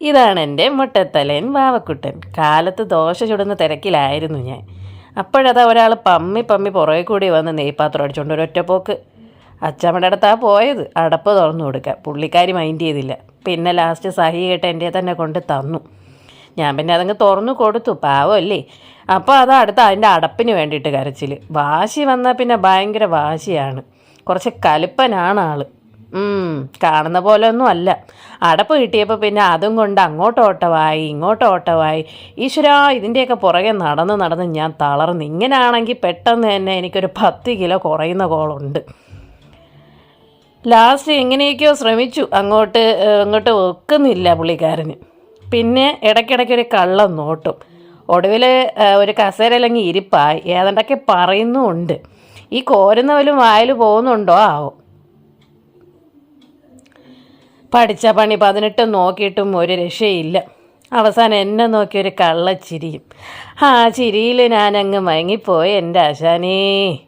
ഇതാണ് എന്റെ മുട്ടത്തലയൻ വാവക്കുട്ടൻ. കാലത്ത് ദോശ ചുടുന്ന തിരക്കിലായിരുന്നു ഞാൻ. അപ്പോഴതാ ഒരാൾ പമ്മി പമ്മി പുറകെ കൂടി വന്ന് നെയ്പാത്രം അടിച്ചുകൊണ്ട് ഒരൊറ്റ പോക്ക് അച്ചമ്മയുടെ അടുത്താ പോയത്. അടപ്പ് തുറന്നു കൊടുക്കുക പുള്ളിക്കാരി മൈൻഡ് ചെയ്തില്ല. പിന്നെ ലാസ്റ്റ് സഹി കേട്ട് എന്റെ തന്നെ കൊണ്ട് തന്നു. ഞാൻ പിന്നെ അതങ്ങ് തുറന്നു കൊടുത്തു. പാവമല്ലേ? അപ്പോൾ അത് അടുത്ത അതിന്റെ അടപ്പിന് വേണ്ടിയിട്ട് കരച്ചിൽ വാശി വന്നാൽ പിന്നെ ഭയങ്കര വാശിയാണ്. കുറച്ച് കലിപ്പനാണ് ഉം, കാണുന്ന പോലെ ഒന്നും അല്ല അടപ്പ് കിട്ടിയപ്പോൾ പിന്നെ അതും കൊണ്ട് അങ്ങോട്ട് ഓട്ടമായി ഇങ്ങോട്ട് ഓട്ടമായി ഈശ്വരാ ഇതിന്റെയൊക്കെ പുറകെ നടന്ന് നടന്ന് ഞാൻ തളർന്നു. ഇങ്ങനെയാണെങ്കിൽ പെട്ടെന്ന് തന്നെ എനിക്കൊരു പത്ത് കിലോ കുറയുന്ന കോളുണ്ട്. ലാസ്റ്റ് എങ്ങനെയൊക്കെയോ ശ്രമിച്ചു. അങ്ങോട്ട് അങ്ങോട്ട് വെക്കുന്നില്ല പുള്ളിക്കാരന്. പിന്നെ ഇടയ്ക്കിടയ്ക്ക് ഒരു കള്ളം നോട്ടും. ഒടുവിൽ ഒരു കസേരയിലങ്ങ് ഇരിപ്പായി. ഏതാണ്ടൊക്കെ പറയുന്നുമുണ്ട്. ഈ കോരുന്നവലും വായിൽ പോകുന്നുണ്ടോ? ആവോ. പഠിച്ച പണി പതിനെട്ടും നോക്കിയിട്ടും ഒരു രക്ഷയില്ല. അവസാനം എന്നെ നോക്കി ഒരു കള്ളച്ചിരിയും. ആ ചിരിയിൽ ഞാനങ്ങ് മയങ്ങിപ്പോയി എന്റെ ആശാനേ.